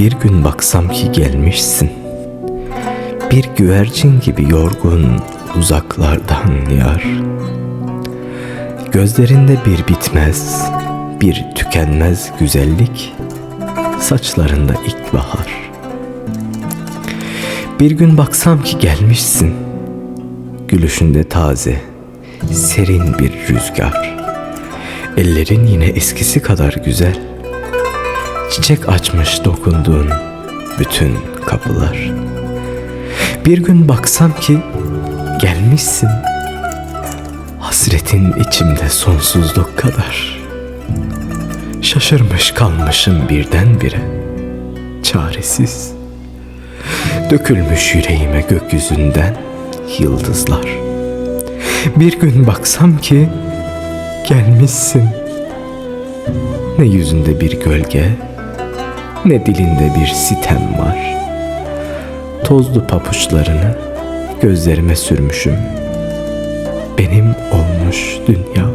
Bir gün baksam ki gelmişsin. Bir güvercin gibi yorgun uzaklardan yar. Gözlerinde bir bitmez, bir tükenmez güzellik Saçlarında ilkbahar. Bir gün baksam ki gelmişsin Gülüşünde taze, serin bir rüzgar. Ellerin yine eskisi kadar güzel Çiçek açmış dokunduğun bütün kapılar. Bir gün baksam ki gelmişsin. Hasretin içimde sonsuzluk kadar. Şaşırmış kalmışım birdenbire. Çaresiz. Dökülmüş yüreğime gökyüzünden yıldızlar. Bir gün baksam ki gelmişsin. Ne yüzünde bir gölge, ne dilinde bir sitem var. Tozlu papuçlarını gözlerime sürmüşüm. Benim olmuş dünyalar.